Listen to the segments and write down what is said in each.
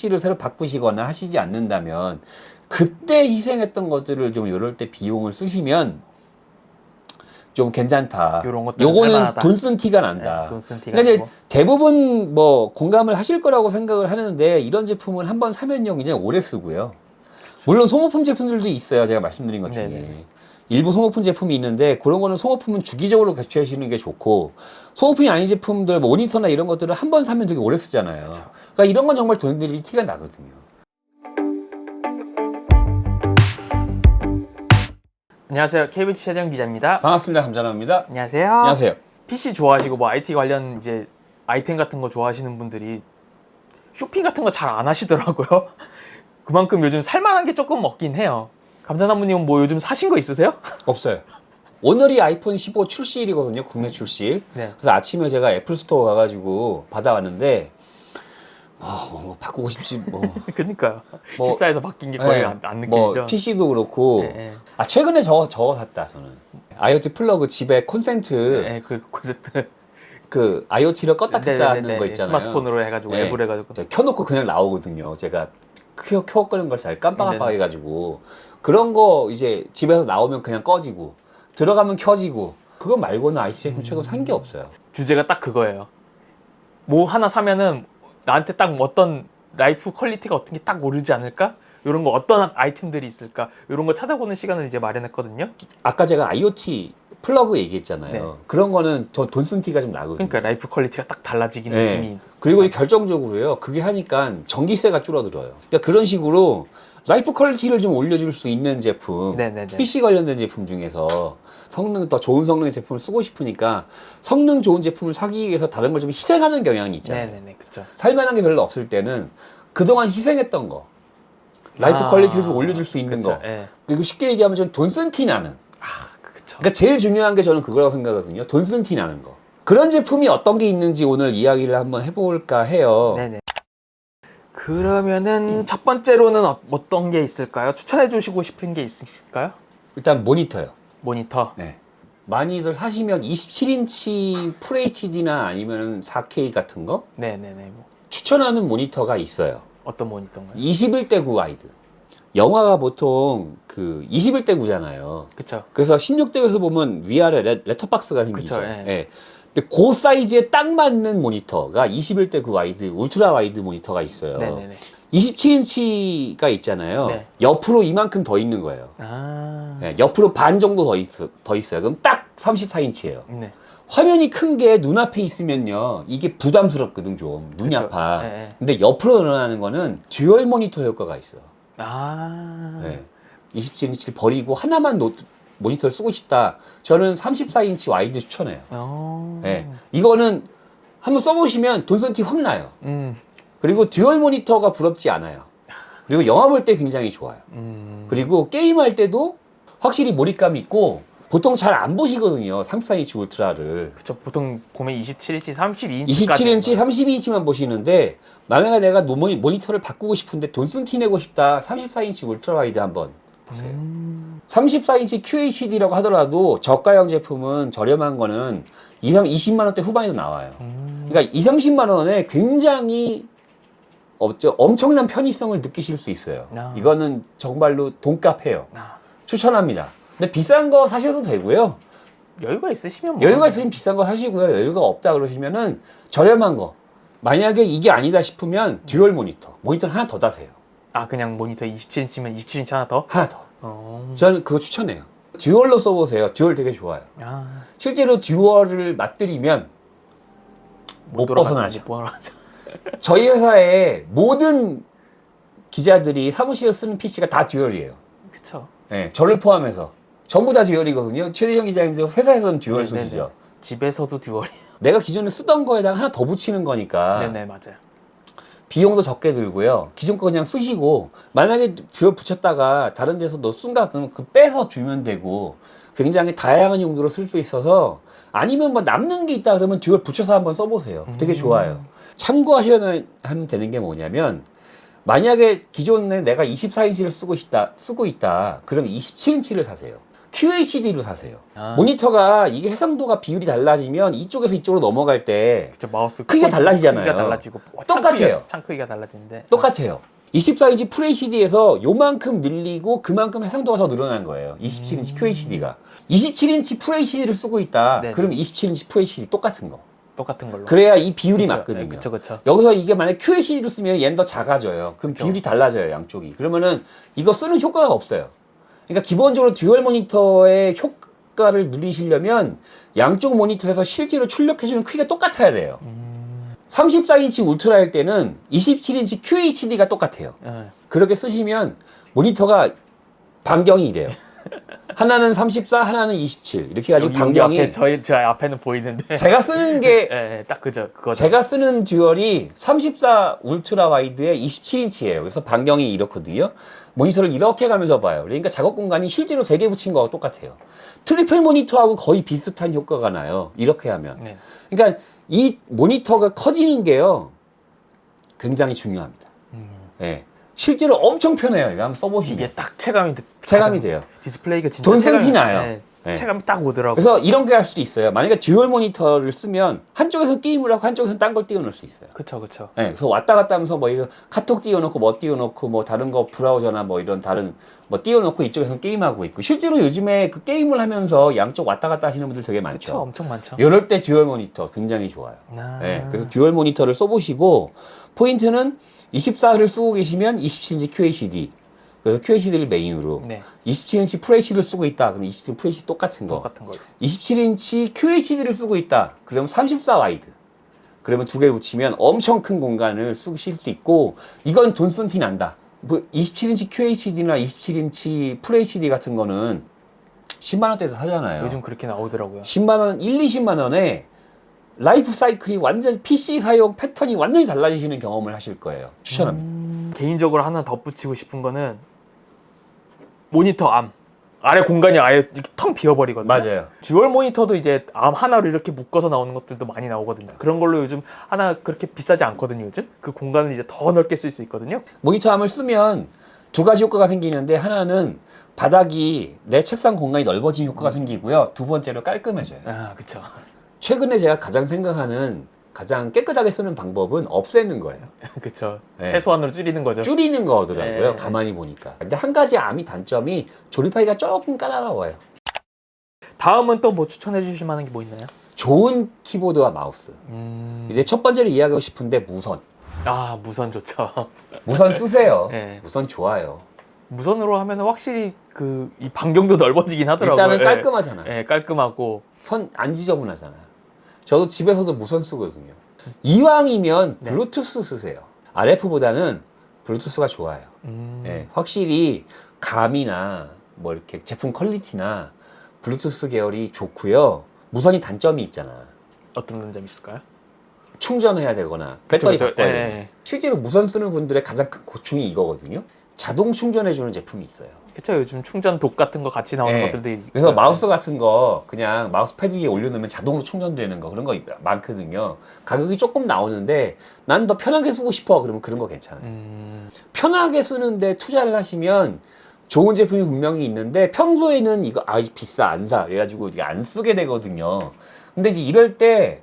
PC를 새로 바꾸시거나 하시지 않는다면 그때 희생했던 것들을 좀 이럴 때 비용을 쓰시면 좀 괜찮다. 요거는. 돈 쓴 티가 난다. 네, 돈쓴 티가 그러니까 이제 나고. 대부분 뭐 공감을 하실 거라고 생각을 하는데 이런 제품은 한번 사면요 굉장히 오래 쓰고요. 물론 소모품 제품들도 있어요. 제가 말씀드린 것 중에. 네네. 일부 소모품 제품이 있는데 그런 거는 소모품은 주기적으로 교체하시는 게 좋고 소모품이 아닌 제품들 뭐 모니터나 이런 것들은 한 번 사면 되게 오래 쓰잖아요. 그러니까 이런 건 정말 돈 들이 티가 나거든요. 안녕하세요. KBT 최정 기자입니다. 반갑습니다. 감자나입니다. 안녕하세요. 안녕하세요. PC 좋아하시고 뭐 IT 관련 이제 아이템 같은 거 좋아하시는 분들이 쇼핑 같은 거 잘 안 하시더라고요. 그만큼 요즘 살만한 게 조금 없긴 해요. 감자나무님은 뭐 요즘 사신 거 있으세요? 없어요. 오늘이 아이폰 15 출시일이거든요. 국내 출시일. 네. 그래서 아침에 제가 애플 스토어 가가지고 받아왔는데 뭐, 뭐 바꾸고 싶지 뭐. 그러니까요. 뭐, 14에서 바뀐 게 거의 네, 안, 안뭐 느껴지죠. PC도 그렇고 네, 네. 아 최근에 저거 저거 샀다 저는 IoT 플러그 집에 콘센트 네, 그 콘셉트 그 IoT를 껐다 켰다 하는 네네네. 거 있잖아요. 스마트폰으로 해가지고 네. 앱을 해가지고 켜놓고 그냥 나오거든요. 제가 켜, 켜 끄는 걸 잘 깜빡깜빡 네네. 해가지고 그런 거 이제 집에서 나오면 그냥 꺼지고 들어가면 켜지고 그거 말고는 IC 제품 최근 산 게 없어요. 주제가 딱 그거예요. 뭐 하나 사면은 나한테 딱 어떤 라이프 퀄리티가 어떤 게 딱 오르지 않을까? 이런 거 어떤 아이템들이 있을까? 이런 거 찾아보는 시간을 이제 마련했거든요. 아까 제가 IoT 플러그 얘기했잖아요. 네. 그런 거는 저 돈 쓴 티가 좀 나거든요. 그러니까 라이프 퀄리티가 딱 달라지긴 네. 느낌이 그리고 이 결정적으로요. 그게 하니까 전기세가 줄어들어요. 그러니까 그런 식으로 라이프 퀄리티를 좀 올려줄 수 있는 제품, 네네네. PC 관련된 제품 중에서 성능 더 좋은 성능의 제품을 쓰고 싶으니까 성능 좋은 제품을 사기 위해서 다른 걸 좀 희생하는 경향이 있잖아요. 네네네 그쵸. 살만한 게 별로 없을 때는 그동안 희생했던 거, 라이프 아, 퀄리티를 좀 올려줄 수 있는 그쵸. 거, 예. 그리고 쉽게 얘기하면 좀 돈 쓴 티 나는. 아 그쵸. 그러니까 제일 중요한 게 저는 그거라고 생각하거든요. 돈 쓴 티 나는 거. 그런 제품이 어떤 게 있는지 오늘 이야기를 한번 해볼까 해요. 네네. 그러면은 첫 번째로는 어, 어떤 게 있을까요? 추천해 주시고 싶은 게 있으실까요? 일단 모니터요. 모니터. 네. 많이들 사시면 27인치 FHD나 아니면 4K 같은 거 네네네. 뭐 추천하는 모니터가 있어요. 어떤 모니터인가요? 21대 9 와이드. 영화가 보통 그 21대 9잖아요. 그쵸. 그래서 16대에서 보면 위아래 레, 레터박스가 생기죠. 그쵸, 예. 예. 근데 그 사이즈에 딱 맞는 모니터가 21대 9 와이드, 울트라 와이드 모니터가 있어요. 네네네. 27인치가 있잖아요. 네. 옆으로 이만큼 더 있는 거예요. 아. 예, 옆으로 반 정도 더, 있, 더 있어요. 그럼 딱 34인치예요. 네. 화면이 큰 게 눈앞에 있으면요. 이게 부담스럽거든, 좀. 눈이 그쵸. 아파. 예, 예. 근데 옆으로 늘어나는 거는 듀얼 모니터 효과가 있어요. 아. 네. 27인치를 버리고 하나만 노, 모니터를 쓰고 싶다. 저는 34인치 와이드 추천해요. 어. 네. 이거는 한번 써보시면 돈쓴티확 나요. 음. 그리고 듀얼 모니터가 부럽지 않아요. 그리고 영화 볼 때 굉장히 좋아요. 음. 그리고 게임할 때도 확실히 몰입감 있고 보통 잘 안 보시거든요. 34인치 울트라를. 그쵸. 보통 보면 27인치, 32인치. 27인치, 32인치만 보시는데 만약에 내가 노- 모니- 모니터를 바꾸고 싶은데 돈 쓴 티 내고 싶다. 34인치 울트라 와이드 한번 보세요. 음. 34인치 QHD라고 하더라도 저가형 제품은 저렴한 거는 2, 3, 20만 원대 후반에도 나와요. 음. 그러니까 2, 30만 원에 굉장히 어쩌, 엄청난 편의성을 느끼실 수 있어요. 아. 이거는 정말로 돈값해요. 아. 추천합니다. 근데 비싼 거 사셔도 되고요. 여유가 있으시면 뭐. 여유가 있으면 비싼 거 사시고요. 여유가 없다 그러시면은 저렴한 거. 만약에 이게 아니다 싶으면 듀얼 모니터. 모니터를 하나 더 다세요. 아, 그냥 모니터 27인치면 27인치 하나 더? 하나 더. 어. 저는 그거 추천해요. 듀얼로 써보세요. 듀얼 되게 좋아요. 아. 실제로 듀얼을 맛들이면 못. 벗어나죠. 못 벗어나죠. 저희 회사의 모든 기자들이 사무실에 쓰는 PC가 다 듀얼이에요. 그쵸. 예, 저를 포함해서 전부 다 듀얼이거든요. 최대형 기자님도 회사에서는 듀얼 네 네 네. 쓰시죠. 집에서도 듀얼이. 내가 기존에 쓰던 거에다가 하나 더 붙이는 거니까 네네, 맞아요. 비용도 적게 들고요. 기존 거 그냥 쓰시고 만약에 듀얼 붙였다가 다른 데서 너 쓴다 그러면 그 빼서 주면 되고 굉장히 다양한 용도로 쓸 수 있어서 아니면 뭐 남는 게 있다 그러면 듀얼 붙여서 한번 써보세요. 되게 음. 좋아요. 참고하셔야 하면 되는 게 뭐냐면 만약에 기존에 내가 24인치를 쓰고 있다 쓰고 있다 그럼 27인치를 사세요. QHD로 사세요. 아, 모니터가 이게 해상도가 비율이 달라지면 이쪽에서 이쪽으로 넘어갈 때 그쵸, 마우스 크기가 크기, 달라지잖아요. 크기가 달라지고 어, 똑같아요. 창 크기가, 창 크기가 달라지는데 똑같아요. 24인치 FHD에서 요만큼 늘리고 그만큼 해상도가 더 늘어난 거예요. 27인치 QHD가. 27인치 FHD를 쓰고 있다. 음. 네네. 그럼 27인치 FHD 똑같은 거. 똑같은 걸로. 그래야 이 비율이 맞거든요. 네, 그쵸 그쵸. 여기서 이게 만약 QHD로 쓰면 얘는 더 작아져요. 그럼 그쵸. 비율이 달라져요, 양쪽이. 그러면은 이거 쓰는 효과가 없어요. 그러니까 기본적으로 듀얼 모니터의 효과를 누리시려면 양쪽 모니터에서 실제로 출력해주는 크기가 똑같아야 돼요. 음, 34인치 울트라일 때는 27인치 QHD가 똑같아요. 예. 그렇게 쓰시면 모니터가 반경이 이래요. 하나는 34, 하나는 27. 이렇게 해가지고 반경이 앞에 저희 저 앞에는 보이는데. 제가 쓰는 게 예, 예, 딱 그죠 그거. 제가 쓰는 듀얼이 34 울트라 와이드에 27인치예요. 그래서 반경이 이렇거든요. 모니터를 이렇게 가면서 봐요. 그러니까 작업 공간이 실제로 3개 붙인 거하고 똑같아요. 트리플 모니터하고 거의 비슷한 효과가 나요. 이렇게 하면. 네. 그러니까 이 모니터가 커지는 게요. 굉장히 중요합니다. 음, 예. 실제로 엄청 편해요. 이거 한번 써보시면. 이게 딱 체감이 돼- 체감이 돼요. 디스플레이가 진짜 돈쓴 체감이- 티 나요. 예, 네. 체감이 딱 오더라고. 그래서 이런 게 할 수도 있어요. 만약에 듀얼 모니터를 쓰면 한쪽에서 게임을 하고 한쪽에서 딴 걸 띄워놓을 수 있어요. 그쵸 그쵸. 네, 그래서 왔다 갔다 하면서 뭐 이런 카톡 띄워놓고 뭐 띄워놓고 뭐 다른 거 브라우저나 뭐 이런 다른 뭐 띄워놓고 이쪽에서 게임하고 있고 실제로 요즘에 그 게임을 하면서 양쪽 왔다 갔다 하시는 분들 되게 그쵸 많죠. 엄청 많죠. 이럴 때 듀얼 모니터 굉장히 좋아요. 아, 네, 그래서 듀얼 모니터를 써보시고 포인트는 24를 쓰고 계시면 27인치 QHD 그래서 QHD를 메인으로 네 27인치 FHD를 쓰고 있다 그럼 27인치 FHD 똑같은 거 똑같은 거. 27인치 QHD를 쓰고 있다. 그러면 34 와이드. 그러면 두 개를 붙이면 엄청 큰 공간을 쓰실 수 있고 이건 돈 쓴 티 난다. 뭐 27인치 QHD나 27인치 FHD 같은 거는 10만 원대에서 사잖아요. 요즘 그렇게 나오더라고요. 10만 원, 1, 20만 원에 라이프 사이클이 완전 PC 사용 패턴이 완전히 달라지시는 경험을 하실 거예요. 추천합니다. 음, 개인적으로 하나 덧붙이고 싶은 거는 모니터 암 아래 공간이 아예 이렇게 텅 비어버리거든요. 맞아요. 듀얼 모니터도 이제 암 하나로 이렇게 묶어서 나오는 것들도 많이 나오거든요. 그런 걸로 요즘 하나 그렇게 비싸지 않거든요. 요즘 그 공간을 이제 더 넓게 쓸 수 있거든요. 모니터 암을 쓰면 두 가지 효과가 생기는데 하나는 바닥이 내 책상 공간이 넓어진 효과가 생기고요. 두 번째로 깔끔해져요. 아 그쵸. 최근에 제가 가장 생각하는 가장 깨끗하게 쓰는 방법은 없애는 거예요. 그쵸. 네. 최소한으로 줄이는 거죠. 줄이는 거더라고요. 네. 가만히 보니까. 근데 한 가지 암이 단점이 조립하기가 조금 까다로워요. 다음은 또 뭐 추천해 주실 만한 게 뭐 있나요? 좋은 키보드와 마우스. 음... 이제 첫 번째로 이야기하고 싶은데 무선. 아 무선 좋죠. 무선 쓰세요. 네. 무선 좋아요. 무선으로 하면 확실히 그 이 반경도 넓어지긴 하더라고요. 일단은 예. 깔끔하잖아요. 예, 깔끔하고 선 안 지저분하잖아요. 저도 집에서도 무선 쓰거든요. 이왕이면 네. 블루투스 쓰세요. RF보다는 블루투스가 좋아요. 음... 예, 확실히 감이나 뭐 이렇게 제품 퀄리티나 블루투스 계열이 좋고요. 무선이 단점이 있잖아. 어떤 점 있을까요? 충전해야 되거나 배터리 그쵸. 바꿔야 예, 돼. 예. 실제로 무선 쓰는 분들의 가장 큰 고충이 이거거든요. 자동 충전해주는 제품이 있어요. 그쵸 요즘 충전 독 같은 거 같이 나오는 예. 것들도 있고요. 그래서 마우스 같은 거 그냥 마우스 패드 위에 올려놓으면 자동으로 충전되는 거 그런 거 많거든요. 가격이 조금 나오는데 난 더 편하게 쓰고 싶어 그러면 그런 거 괜찮아요. 음... 편하게 쓰는데 투자를 하시면 좋은 제품이 분명히 있는데 평소에는 이거 아 비싸 안 사. 그래가지고 이게 안 쓰게 되거든요. 근데 이제 이럴 때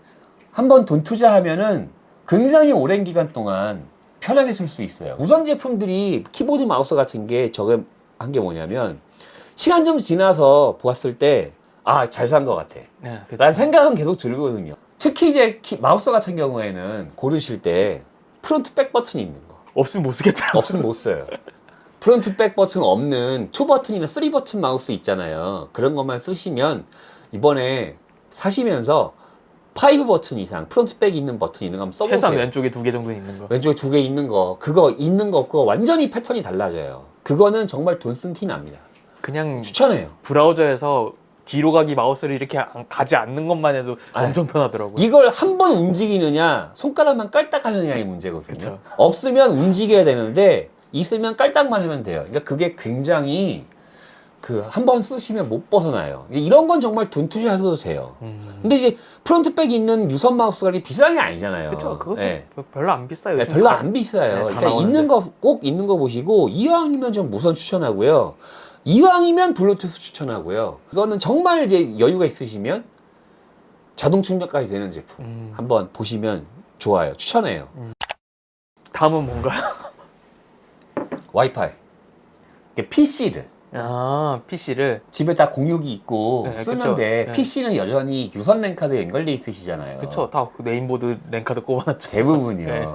한번 돈 투자하면은 굉장히 오랜 기간 동안 편하게 쓸 수 있어요. 무선 제품들이 키보드 마우스 같은 게 저게 한 게 뭐냐면 시간 좀 지나서 보았을 때 아 잘 산 것 같아. 네, 그쵸. 라는 생각은 계속 들거든요. 특히 이제 키- 마우스 같은 경우에는 고르실 때 프론트 백 버튼이 있는 거. 없으면 못 쓰겠더라고요. 없으면 못 써요. 프론트 백 버튼 없는 투 버튼이나 쓰리 버튼 마우스 있잖아요. 그런 것만 쓰시면 이번에 사시면서 파이브 버튼 이상 프론트 백 있는 버튼 있는 거 한번 써보세요. 최소한 왼쪽에 두 개 정도 있는 거. 왼쪽에 두 개 있는 거 그거 있는 거 없고 완전히 패턴이 달라져요. 그거는 정말 돈 쓴 티 납니다. 그냥 추천해요. 브라우저에서 뒤로 가기 마우스를 이렇게 안- 가지 않는 것만 해도 아유. 엄청 편하더라고요. 이걸 한 번 움직이느냐 손가락만 깔딱 하느냐의 문제거든요. 그쵸. 없으면 움직여야 되는데 있으면 깔딱만 하면 돼요. 그러니까 그게 굉장히 그 한 번 쓰시면 못 벗어나요. 이런 건 정말 돈 투자하셔도 돼요. 음. 근데 이제 프론트백 있는 유선 마우스가 그렇게 비싼 게 아니잖아요. 그쵸. 그것도 네. 별로 안 비싸요. 네, 별로 다- 안 비싸요. 네, 다 그러니까. 있는 거 꼭 있는 거 보시고 이왕이면 좀 무선 추천하고요. 이왕이면 블루투스 추천하고요. 이거는 정말 이제 여유가 있으시면 자동 충전까지 되는 제품 음. 한번 보시면 좋아요. 추천해요. 다음은 뭔가요? 와이파이. PC를 아 PC를 집에 다 공유기 있고 네, 쓰는데 그쵸. 네. PC는 여전히 유선 랜카드 연결돼 있으시잖아요. 그쵸 다그 네임보드 랜카드 꼽아놨죠. 대부분이요. 네.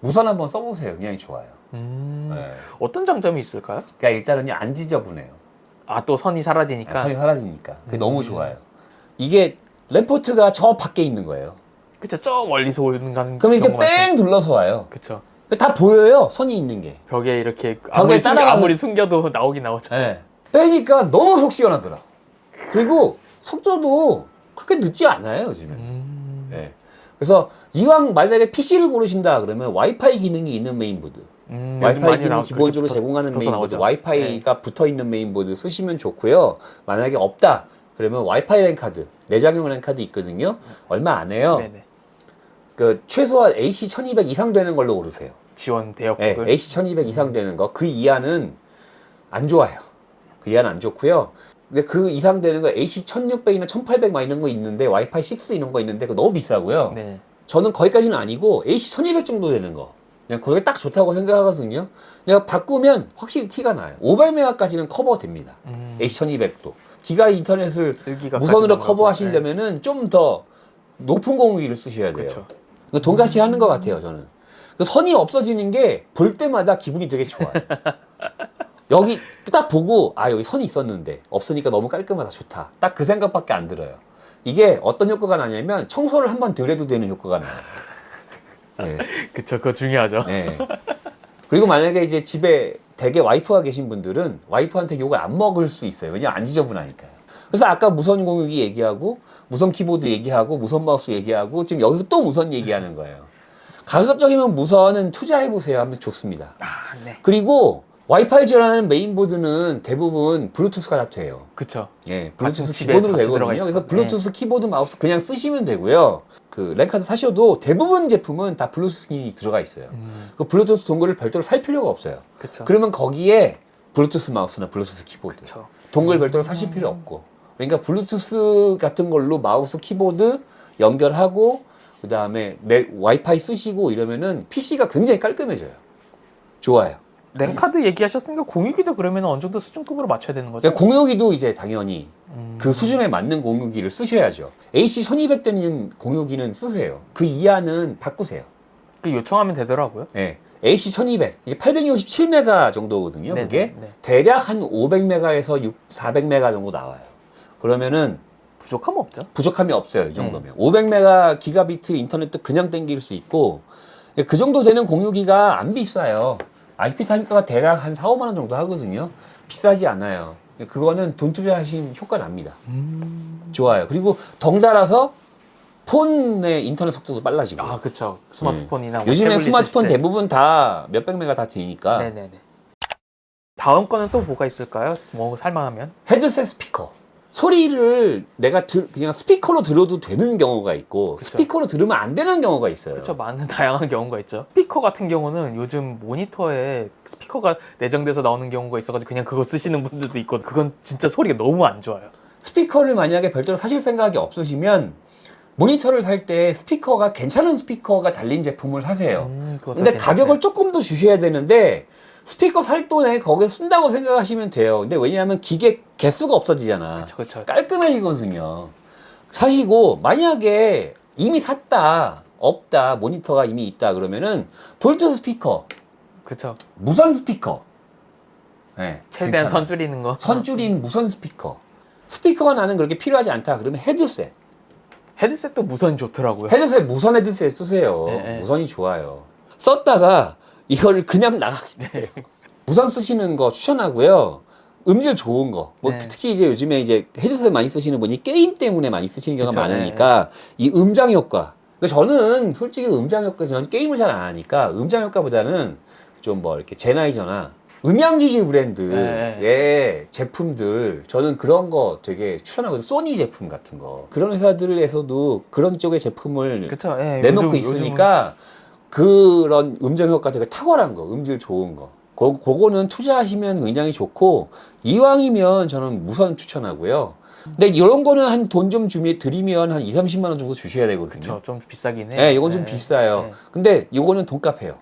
무선 한번 써보세요. 굉장히 좋아요. 음. 네. 어떤 장점이 있을까요? 그러니까 일단은요 안 지저분해요. 아 또 선이 사라지니까. 선이 사라지니까 그게 음. 너무 좋아요. 이게 램포트가 저 밖에 있는 거예요. 그쵸 저 멀리서 오는 가는 그럼 이렇게. 뺑 둘러서 와요. 그쵸. 다 보여요. 선이 있는 게. 벽에 이렇게 아무리, 숨겨, 따라가는- 아무리 숨겨도 나오긴 나오죠. 네. 빼니까 너무 속 시원하더라. 그리고 속도도 그렇게 늦지 않아요 요즘에. 음. 네. 그래서 이왕 만약에 PC를 고르신다 그러면 와이파이 기능이 있는 메인보드, 음, 요즘 와이파이 많이 기능 기본적으로 그렇게 붙어- 제공하는 붙어서 메인보드, 나오죠. 네. 와이파이가 붙어 있는 메인보드 쓰시면 좋고요. 만약에 없다 그러면 와이파이 랜카드, 내장형 랜카드 있거든요. 얼마 안 해요. 네. 네네. 그 최소한 AC 1200 이상 되는 걸로 고르세요. 지원 네, 대역폭을. AC 1200 이상 되는 거. 그 이하는 안 좋아요. 그 이하는 안 좋고요. 근데 그 이상 되는 거 AC 1600이나 1800 막 이런 거 있는데 와이파이 6 이런 거 있는데 그거 너무 비싸고요. 네. 저는 거기까지는 아니고 AC 1200 정도 되는 거. 그냥 그게 딱 좋다고 생각하거든요. 내가 바꾸면 확실히 티가 나요. 500메가까지는 커버됩니다. 음, AC 1200도. 기가 인터넷을 1기가까지 무선으로. 커버하시려면은 좀 더 높은 공유기를 쓰셔야 네. 돼요. 그쵸. 그 돈같이 하는 것 같아요, 저는. 그 선이 없어지는 게 볼 때마다 기분이 되게 좋아요. 여기 딱 보고, 아, 여기 선이 있었는데, 없으니까 너무 깔끔하다, 좋다. 딱 그 생각밖에 안 들어요. 이게 어떤 효과가 나냐면, 청소를 한 번 덜 해도 되는 효과가 나요. 네, 그쵸. 그거 중요하죠. 네. 그리고 만약에 이제 집에 대개 와이프가 계신 분들은 와이프한테 욕을 안 먹을 수 있어요. 왜냐면 안 지저분하니까요. 그래서 아까 무선 공유기 얘기하고, 무선 키보드 얘기하고, 무선 마우스 얘기하고, 지금 여기서 또 무선 얘기하는 거예요. 가급적이면 무선은 투자해 보세요 하면 좋습니다. 아, 네. 그리고 와이파이 지원하는 메인보드는 대부분 블루투스가 다 돼요. 그쵸. 예, 블루투스 기본으로 되거든요. 그래서. 블루투스 키보드 마우스 그냥 쓰시면 되고요. 그 랜카드 사셔도 대부분 제품은 다 블루투스 기능이 들어가 있어요. 음, 그 블루투스 동글을 별도로 살 필요가 없어요. 그쵸. 그러면 거기에 블루투스 마우스나 블루투스 키보드 그쵸. 동글 별도로 사실 필요 없고 그러니까 블루투스 같은 걸로 마우스 키보드 연결하고 그 다음에 내 와이파이 쓰시고 이러면은 PC가 굉장히 깔끔해져요. 좋아요. 랜카드 얘기하셨으니까 공유기도 그러면 어느 정도 수준급으로 맞춰야 되는 거죠? 그러니까 공유기도 이제 당연히 음, 그 수준에 맞는 공유기를 쓰셔야죠. AC 1200 되는 공유기는 쓰세요. 그 이하는 바꾸세요. 그 요청하면 되더라고요. 예. AC 1200 이게 867메가 정도거든요. 네, 그게 네, 네. 대략 한 500메가에서 6, 400메가 정도 나와요. 그러면은 부족함 없죠. 부족함이 없어요. 이 정도면. 500메가 기가비트 인터넷도 그냥 땡길 수 있고 그 정도 되는 공유기가 안 비싸요. IP 타임가가 대략 한 4, 5만 원 정도 하거든요. 비싸지 않아요. 그거는 돈 투자하신 효과 납니다. 음. 좋아요. 그리고 덩달아서 폰의 인터넷 속도도 빨라지고. 아, 그쵸. 스마트폰이나 뭐 네. 요즘에 태블릿 스마트폰. 대부분 다 몇백 메가 다 되니까 네네네. 다음 거는 또 뭐가 있을까요? 뭐 살만하면? 헤드셋 스피커. 소리를 내가 들, 그냥 스피커로 들어도 되는 경우가 있고 그쵸. 스피커로 들으면 안 되는 경우가 있어요. 그렇죠. 많은 다양한 경우가 있죠. 스피커 같은 경우는 요즘 모니터에 스피커가 내장돼서 나오는 경우가 있어가지고 그냥 그거 쓰시는 분들도 있고 그건 진짜 소리가 너무 안 좋아요. 스피커를 만약에 별도로 사실 생각이 없으시면 모니터를 살 때 스피커가 괜찮은 스피커가 달린 제품을 사세요. 음, 근데 괜찮네. 가격을 조금 더 주셔야 되는데 스피커 살 돈에 거기에 쓴다고 생각하시면 돼요. 근데 왜냐하면 기계 개수가 없어지잖아. 그쵸, 그쵸. 깔끔해지거든요. 사시고 만약에 이미 샀다, 없다, 모니터가 이미 있다 그러면은 볼트 스피커, 그쵸. 무선 스피커. 네, 최대한 괜찮아요. 선 줄이는 거. 선 줄인 무선 스피커. 스피커가 나는 그렇게 필요하지 않다. 그러면 헤드셋. 헤드셋도 무선이 좋더라고요. 헤드셋 무선 헤드셋 쓰세요. 네, 네. 무선이 좋아요. 썼다가 이거를 그냥 나가게 돼요. 무선 쓰시는 거 추천하고요. 음질 좋은 거. 뭐 네. 특히 이제 요즘에 이제 헤드셋 많이 쓰시는 분이 게임 때문에 많이 쓰시는 경우가 그쵸, 네. 많으니까 이 음장 효과. 그러니까 저는 솔직히 음장 효과 저는 게임을 잘 안 하니까 음장 효과보다는 좀 뭐 이렇게 제나이저나 음향기기 브랜드의 네. 제품들 저는 그런 거 되게 추천하거든요. 소니 제품 같은 거. 그런 회사들에서도 그런 쪽의 제품을 그쵸. 예, 내놓고 요즘- 있으니까 그런 음정 효과 되게 탁월한 거, 음질 좋은 거 그, 그거는 투자하시면 굉장히 좋고 이왕이면 저는 무선 추천하고요. 근데 이런 거는 한 돈 좀 주미 드리면 한 2, 30만 원 정도 주셔야 되거든요. 그쵸. 좀 비싸긴 해. 네, 이건 좀 비싸요. 네. 근데 이거는 돈값해요.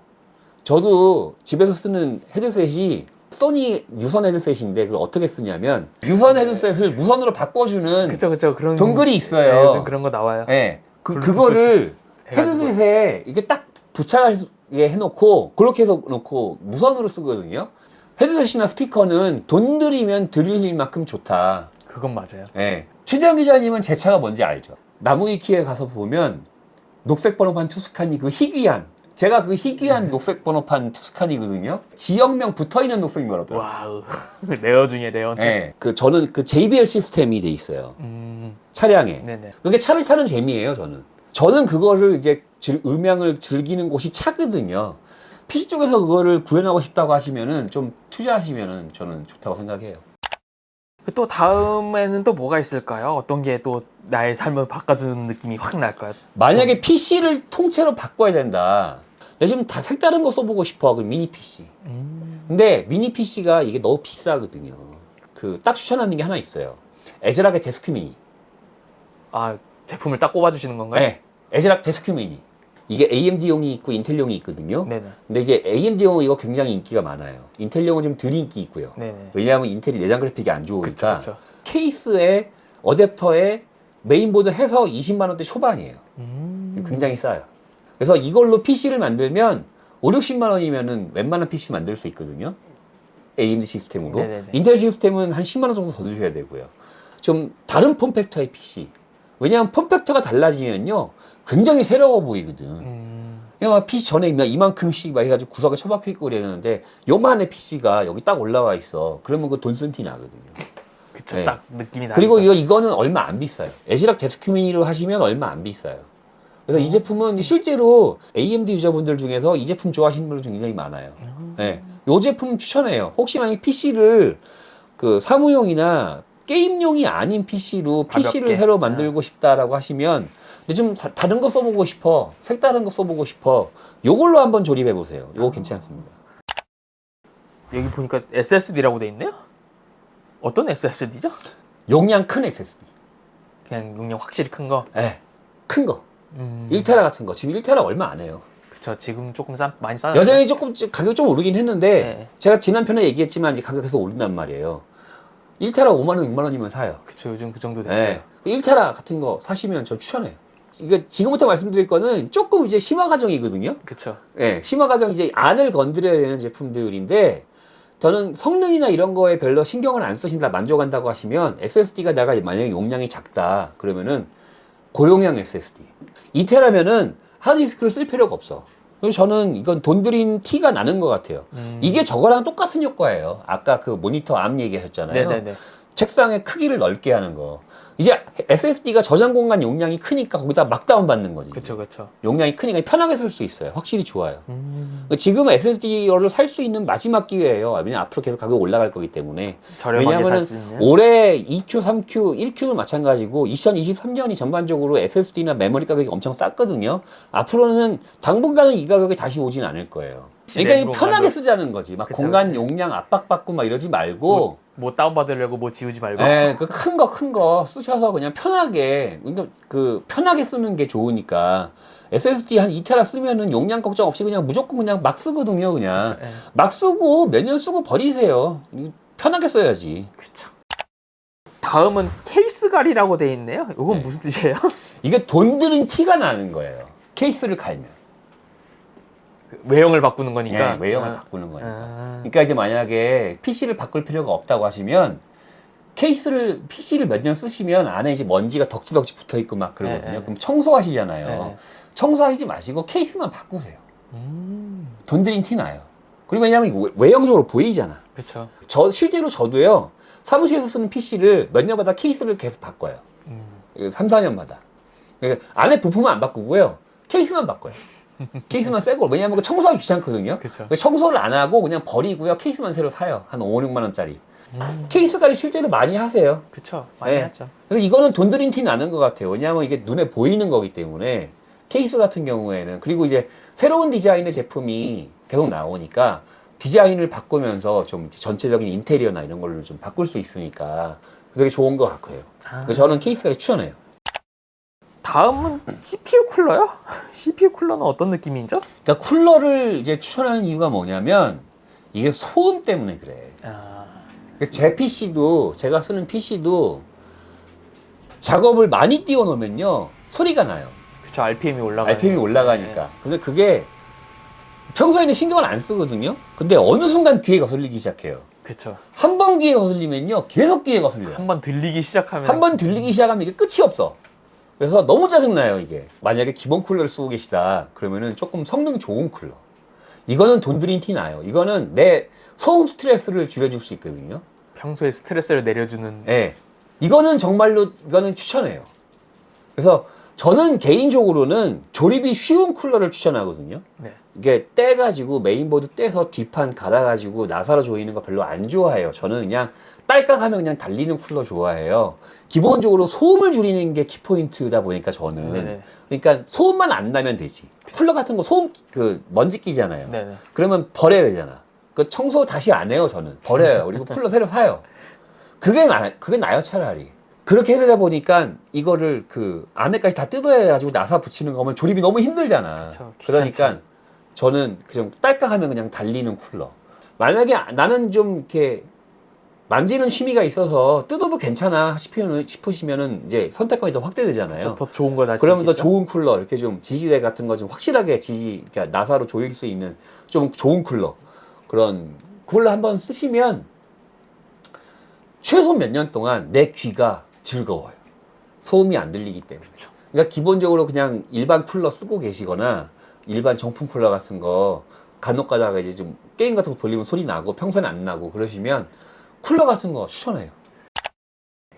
저도 집에서 쓰는 헤드셋이 소니 유선 헤드셋인데 그걸 어떻게 쓰냐면 유선 헤드셋을 무선으로 바꿔주는 그쵸, 그쵸. 그런. 동글이 네, 있어요. 요즘 그런 거 나와요. 네, 그 블루투스 그거를. 헤드셋에 이게 딱 부착하게 해놓고 그렇게 해서 놓고 무선으로 쓰거든요. 헤드셋이나 스피커는 돈 들이면 들릴 만큼 좋다. 그건 맞아요. 예. 최재형 기자님은 제 차가 뭔지 알죠? 나무위키에 가서 보면 녹색 번호판 투스칸이 그 희귀한 제가 그 희귀한 녹색 번호판 투스칸이거든요. 지역명 붙어 있는 녹색 번호판. 와우. 레어 중에 레어네. 예. 그 저는 그 JBL 시스템이 돼 있어요. 음, 차량에. 네네. 그게 차를 타는 재미예요, 저는. 저는 그거를 이제 즐- 음향을 즐기는 곳이 차거든요. PC 쪽에서 그거를 구현하고 싶다고 하시면은 좀 투자하시면은 저는 좋다고 생각해요. 또 다음에는 또 뭐가 있을까요? 어떤 게 또 나의 삶을 바꿔주는 느낌이 확 날까요? 만약에 PC를 통째로 바꿔야 된다. 내 지금 다 색다른 거 써보고 싶어. 그 미니 PC. 음, 근데 미니 PC가 이게 너무 비싸거든요. 그 딱 추천하는 게 하나 있어요. 에즈락의 데스크 미니. 아 제품을 딱 꼽아주시는 건가요? 네. 에즈락 데스크 미니. 이게 AMD용이 있고 인텔용이 있거든요. 네네. 근데 이제 AMD용은 이거 굉장히 인기가 많아요. 인텔용은 좀 덜 인기 있고요. 네네. 왜냐하면 인텔이 내장 그래픽이 안 좋으니까 그쵸. 케이스에 어댑터에 메인보드 해서 20만 원대 초반이에요. 음, 굉장히 싸요. 그래서 이걸로 PC를 만들면 5, 60만 원이면은 웬만한 PC 만들 수 있거든요. AMD 시스템으로. 네네네. 인텔 시스템은 한 10만 원 정도 더 주셔야 되고요. 좀 다른 폼팩터의 PC. 왜냐하면 폼팩터가 달라지면요. 굉장히 새로워 보이거든. 음, 그냥 막 PC 전에 막 이만큼씩 막 해가지고 구석에 처박혀 있고 그랬는데 요만한 PC가 여기 딱 올라와 있어. 그러면 그 돈 쓴 티 나거든요. 그쵸. 네. 딱 느낌이 나. 그리고 이거 이거는 얼마 안 비싸요. 에즈락 데스크 미니로 하시면 얼마 안 비싸요. 그래서 이 제품은 실제로 AMD 유저분들 중에서 이 제품 좋아하시는 분들 굉장히 많아요. 네. 이 제품 추천해요. 혹시 만약 PC를 그 사무용이나 게임용이 아닌 PC로 PC를 가볍게. 새로 만들고 싶다라고 하시면 근데 좀 사- 다른 거 써보고 싶어, 색다른 거 써보고 싶어, 요걸로 한번 조립해 보세요. 요거 괜찮습니다. 여기 보니까 SSD라고 돼 있네요. 어떤 SSD죠? 용량 큰 SSD, 그냥 용량 확실히 큰 거. 예, 큰 거, 음, 1테라 같은 거. 지금 1테라 얼마 안 해요. 그쵸. 지금 조금 싸 많이 싸. 여전히 조금 좀 가격이 좀 오르긴 했는데 네. 제가 지난 편에 얘기했지만 이제 가격 계속 오른단 말이에요. 1테라 5만 원, 6만 원이면 사요. 그쵸. 요즘 그 정도 됐어요. 네. 1테라 같은 거 사시면 저 추천해요. 이거 지금부터 말씀드릴 거는 조금 이제 심화 과정이거든요. 그쵸. 예, 심화 과정 이제 안을 건드려야 되는 제품들인데 저는 성능이나 이런 거에 별로 신경을 안 쓰신다 만족한다고 하시면 SSD가 내가 만약에 용량이 작다 그러면은 고용량 SSD 2테라면은 하드디스크를 쓸 필요가 없어. 그래서 저는 이건 돈 들인 티가 나는 것 같아요. 음, 이게 저거랑 똑같은 효과예요. 아까 그 모니터 암 얘기하셨잖아요. 네네네. 책상의 크기를 넓게 하는 거. 이제 SSD가 저장 공간 용량이 크니까 거기다 막 다운 받는 거지. 그쵸 그쵸. 용량이 크니까 편하게 쓸 수 있어요. 확실히 좋아요. 음, 지금 SSD를 살 수 있는 마지막 기회예요. 왜냐면 앞으로 계속 가격 올라갈 거기 때문에. 있는. 올해 2Q, 3Q, 1Q는 마찬가지고 2023년이 전반적으로 SSD나 메모리 가격이 엄청 쌌거든요. 앞으로는 당분간은 이 가격이 다시 오진 않을 거예요. 그러니까 이 편하게 쓰자는 거지. 막 그쵸. 공간 용량 압박 받고 막 이러지 말고 뭐 다운 받으려고 뭐 지우지 말고. 예, 그큰 거 큰 거 쓰셔서 그냥 편하게 그러니까 그 편하게 쓰는 게 좋으니까 SSD 한 2테라 쓰면은 용량 걱정 없이 그냥 무조건 그냥 막 쓰거든요, 그냥. 예, 막 쓰고 몇 년 쓰고 버리세요. 이- 편하게 써야지. 그쵸. 다음은 케이스 갈이라고 돼 있네요. 이건 네. 무슨 뜻이에요? 이게 돈 들인 티가 나는 거예요. 케이스를 갈면. 외형을 바꾸는 거니까. 예, 외형을 아, 바꾸는 거니까. 아, 그러니까 이제 만약에 PC를 바꿀 필요가 없다고 하시면 케이스를 PC를 몇 년 쓰시면 안에 이제 먼지가 덕지덕지 붙어 있고 막 그러거든요. 네, 네. 그럼 청소하시잖아요. 네. 청소하시지 마시고 케이스만 바꾸세요. 음, 돈 들인 티 나요. 그리고 왜냐면 외- 외형적으로 보이잖아. 그쵸. 저 실제로 저도요. 사무실에서 쓰는 PC를 몇 년마다 케이스를 계속 바꿔요. 음, 3, 4년마다. 안에 부품은 안 바꾸고요. 케이스만 바꿔요. 케이스만 새거 왜냐면 그 청소하기 귀찮거든요. 그쵸. 그래서 청소를 안 하고 그냥 버리고요. 케이스만 새로 사요. 한 5, 6만 원짜리. 음, 케이스 관리 실제로 많이 하세요. 그쵸. 많이 네. 하죠. 그래서 이거는 돈 들인 티 나는 것 같아요. 왜냐하면 이게 눈에 보이는 거기 때문에 케이스 같은 경우에는 그리고 이제 새로운 디자인의 제품이 계속 나오니까 디자인을 바꾸면서 좀 전체적인 인테리어나 이런 걸로 좀 바꿀 수 있으니까 되게 좋은 것 같고요. 아. 그래서 저는 케이스가 추천해요. 다음은 CPU 쿨러요? CPU 쿨러는 어떤 느낌이죠? 그러니까 쿨러를 이제 추천하는 이유가 뭐냐면 이게 소음 때문에 그래. 아, 그러니까 제 PC도 제가 쓰는 PC도 작업을 많이 띄워놓으면요 소리가 나요. 그쵸 RPM이 올라가. RPM이 올라가니까. 근데 그게 평소에는 신경을 안 쓰거든요. 근데 어느 순간 귀에 거슬리기 시작해요. 그쵸. 한 번 귀에 거슬리면요 계속 귀에 거슬려요. 한 번 들리기 시작하면 한 번 들리기 시작하면 이게 끝이 없어. 그래서 너무 짜증나요, 이게. 만약에 기본 쿨러를 쓰고 계시다. 그러면은 조금 성능 좋은 쿨러. 이거는 돈 들인 티 나요. 이거는 내 소음 스트레스를 줄여줄 수 있거든요. 평소에 스트레스를 내려주는 예. 이거는 정말로, 이거는 추천해요. 그래서 저는 개인적으로는 조립이 쉬운 쿨러를 추천하거든요. 네. 이게 떼가지고 메인보드 떼서 뒷판 갈아가지고 나사로 조이는 거 별로 안 좋아해요. 저는 그냥 딸깍 하면 그냥 달리는 쿨러 좋아해요. 기본적으로 소음을 줄이는 게 키포인트다 보니까 저는 네네. 그러니까 소음만 안 나면 되지. 쿨러 같은 거 소음 그 먼지 끼잖아요. 네네. 그러면 버려야 되잖아. 그 청소 다시 안 해요 저는 버려요. 그리고 쿨러 새로 사요. 그게 나 그게 나요 차라리. 그렇게 되다 보니까 이거를 그 안에까지 다 뜯어야 가지고 나사 붙이는 거면 조립이 너무 힘들잖아. 그쵸, 그러니까. 저는 그냥 딸깍하면 그냥 달리는 쿨러. 만약에 나는 좀 이렇게 만지는 취미가 있어서 뜯어도 괜찮아 싶으면 싶으시면은 이제 선택권이 더 확대되잖아요. 더 좋은 걸. 그러면 더? 좋은 쿨러 이렇게 좀 지지대 같은 거 좀 확실하게 지지 그러니까 나사로 조일 수 있는 좀 좋은 쿨러 그런 쿨러 한번 쓰시면 최소 몇 년 동안 내 귀가 즐거워요. 소음이 안 들리기 때문에. 그러니까 기본적으로 그냥 일반 쿨러 쓰고 계시거나 일반 정품 쿨러 같은 거 간혹 가다가 이제 좀 게임 같은 거 돌리면 소리 나고 평소에는 안 나고 그러시면 쿨러 같은 거 추천해요.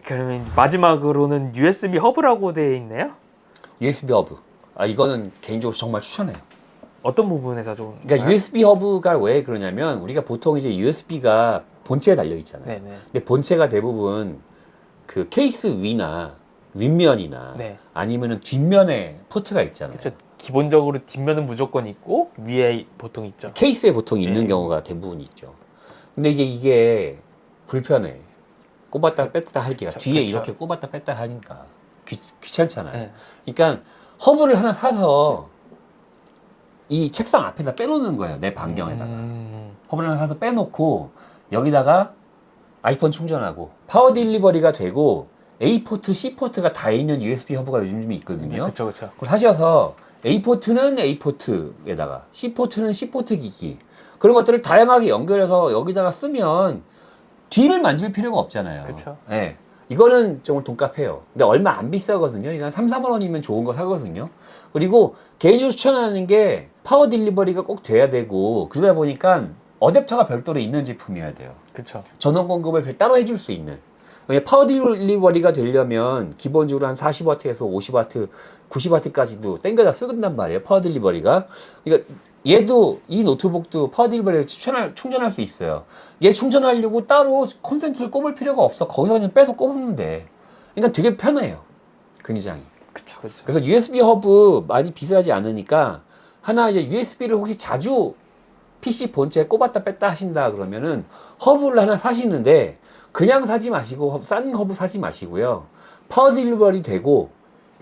그러면 마지막으로는 USB 허브라고 되어 있네요. USB 허브. 아 이거는 개인적으로 정말 추천해요. 어떤 부분에서 좀? 그러니까 USB 허브가 왜 그러냐면 우리가 보통 이제 USB가 본체에 달려 있잖아요. 네네. 근데 본체가 대부분 그 케이스 위나 윗면이나 네. 아니면은 뒷면에 포트가 있잖아요. 그쵸. 기본적으로 뒷면은 무조건 있고 위에 보통 있죠. 케이스에 보통 있는 네. 경우가 대부분 있죠. 근데 이게 이게 불편해. 꼽았다 뺐다 하기가 그쵸, 뒤에 그쵸. 이렇게 꼽았다 뺐다 하니까 귀, 귀찮잖아요. 네. 그러니까 허브를 하나 사서 이 책상 앞에다 빼놓는 거예요. 내 반경에다가. 음, 허브를 하나 사서 빼놓고 여기다가 아이폰 충전하고 파워 딜리버리가 되고 A 포트, C 포트가 다 있는 USB 허브가 요즘 좀 있거든요. 그쵸 그쵸. 그걸 사셔서 A 포트는 A 포트에다가 C 포트는 C 포트 기기 그런 것들을 다양하게 연결해서 여기다가 쓰면 뒤를 만질 필요가 없잖아요. 그쵸. 예. 이거는 정말 돈값해요. 근데 얼마 안 비싸거든요. 이건 3, 4만 원이면 좋은 거 사거든요. 그리고 개인적으로 추천하는 게 파워 딜리버리가 꼭 돼야 되고 그러다 보니까 어댑터가 별도로 있는 제품이어야 돼요. 그쵸. 전원 공급을 별- 따로 해줄 수 있는. 파워 딜리버리가 되려면 기본적으로 한 40W에서 50W, 90W까지도 땡겨다 쓰는단 말이에요. 파워 딜리버리가. 그러니까 얘도 이 노트북도 파워 딜리버리를 추천할, 충전할 수 있어요. 얘 충전하려고 따로 콘센트를 꼽을 필요가 없어. 거기서 그냥 빼서 꼽으면 돼. 그러니까 되게 편해요. 굉장히. 그쵸 그쵸. 그래서 USB 허브 많이 비싸지 않으니까 하나 이제 USB를 혹시 자주 PC 본체에 꼽았다 뺐다 하신다 그러면은 허브를 하나 사시는데 그냥 사지 마시고 싼 허브 사지 마시고요. 파워 딜리버리 되고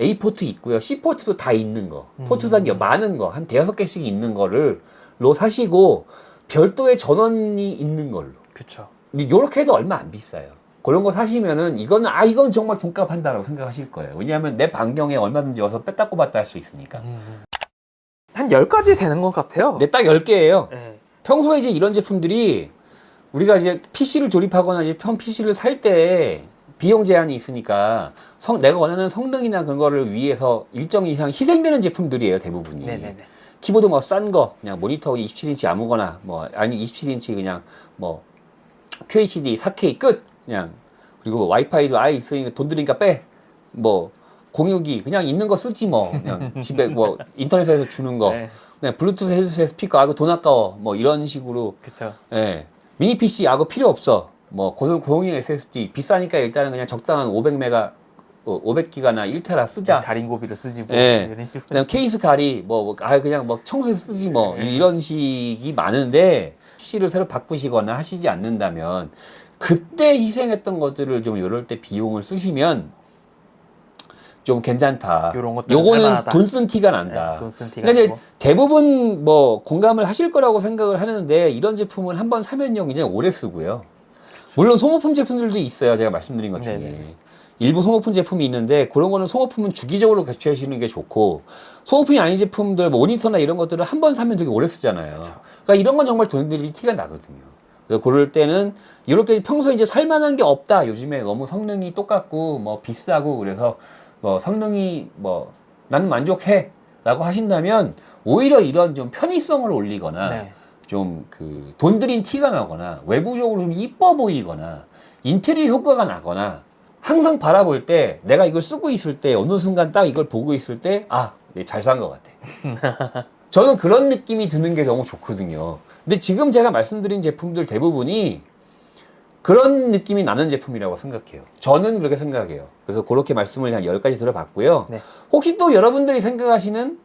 A 포트 있고요. C 포트도 다 있는 거. 포트도 한 많은 거, 한 대여섯 개씩 있는 거를 로 사시고 별도의 전원이 있는 걸로. 그쵸. 근데 요렇게 해도 얼마 안 비싸요. 그런 거 사시면은 이거는 아 이건 정말 돈값 한다라고 생각하실 거예요. 왜냐하면 내 반경에 얼마든지 와서 뺐다 꼽았다 할 수 있으니까. 음. 한 10가지 되는 것 같아요. 근데 딱 10개예요. 네. 평소에 이제 이런 제품들이 우리가 이제 PC를 조립하거나 이제 편 PC를 살 때 비용 제한이 있으니까 성, 내가 원하는 성능이나 그런 거를 위해서 일정 이상 희생되는 제품들이에요, 대부분이. 네네네. 키보드 뭐 싼 거, 그냥 모니터 27인치 아무거나, 뭐, 아니 27인치 그냥 뭐, QHD 4K 끝! 그냥, 그리고 와이파이도 아예 있으니까 돈 들이니까 빼! 뭐, 공유기, 그냥 있는 거 쓰지 뭐. 그냥 집에 뭐, 인터넷에서 주는 거. 네. 그냥 블루투스 헤드셋 스피커, 아, 이거 돈 아까워. 뭐, 이런 식으로, 그쵸. 예. 미니 PC, 아, 그 필요 없어. 뭐, 고성, 고용량 SSD, 비싸니까 일단은 그냥 적당한 500메가, 500기가나 1테라 쓰자. 자린고비를 쓰지 뭐 예. 이런 식으로. 그냥 케이스 가리 뭐, 뭐, 아 그냥 뭐 청소해 쓰지 뭐 네. 이런 식이 많은데 PC를 새로 바꾸시거나 하시지 않는다면 그때 희생했던 것들을 좀 이럴 때 비용을 쓰시면 좀 괜찮다. 요런 것들은 요거는 살만하다. 돈 쓴 티가 난다. 네, 돈쓴 티가 그러니까 이제 나고. 대부분 뭐 공감을 하실 거라고 생각을 하는데 이런 제품은 한번 사면요 굉장히 오래 쓰고요. 물론 소모품 제품들도 있어요. 제가 말씀드린 것 중에. 네네. 일부 소모품 제품이 있는데 그런 거는 소모품은 주기적으로 교체하시는 게 좋고 소모품이 아닌 제품들 뭐 모니터나 이런 것들은 한 번 사면 되게 오래 쓰잖아요. 그러니까 이런 건 정말 돈 들이 티가 나거든요. 그래서 그럴 때는 이렇게 평소에 이제 살만한 게 없다. 요즘에 너무 성능이 똑같고 뭐 비싸고 그래서 뭐 성능이 뭐 나는 만족해 라고 하신다면 오히려 이런 좀 편의성을 올리거나 네. 좀그 돈 들인 티가 나거나 외부적으로 좀 이뻐 보이거나 인테리어 효과가 나거나 항상 바라볼 때 내가 이걸 쓰고 있을 때 어느 순간 딱 이걸 보고 있을 때 아, 내잘산 것 같아. 저는 그런 느낌이 드는 게 너무 좋거든요. 근데 지금 제가 말씀드린 제품들 대부분이 그런 느낌이 나는 제품이라고 생각해요. 저는 그렇게 생각해요. 그래서 그렇게 말씀을 한 10가지 들어봤고요. 네. 혹시 또 여러분들이 생각하시는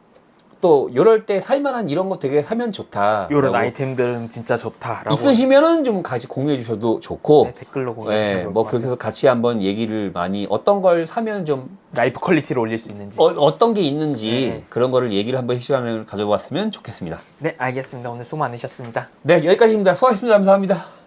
또 이럴 때 살만한 이런 거 되게 사면 좋다. 라고 아이템들은 진짜 좋다라고 있으시면은 좀 같이 공유해 주셔도 좋고 네, 댓글로 공유해 네, 주시면 뭐 그렇게 해서 같이 한번 얘기를 많이 어떤 걸 사면 좀 라이프 퀄리티를 올릴 수 있는지 어, 떤게 있는지 네. 그런 거를 얘기를 한번 시간을 가져봤으면 좋겠습니다. 네 알겠습니다 오늘 수고 많으셨습니다 네, 여기까지입니다. 수고하셨습니다. 감사합니다.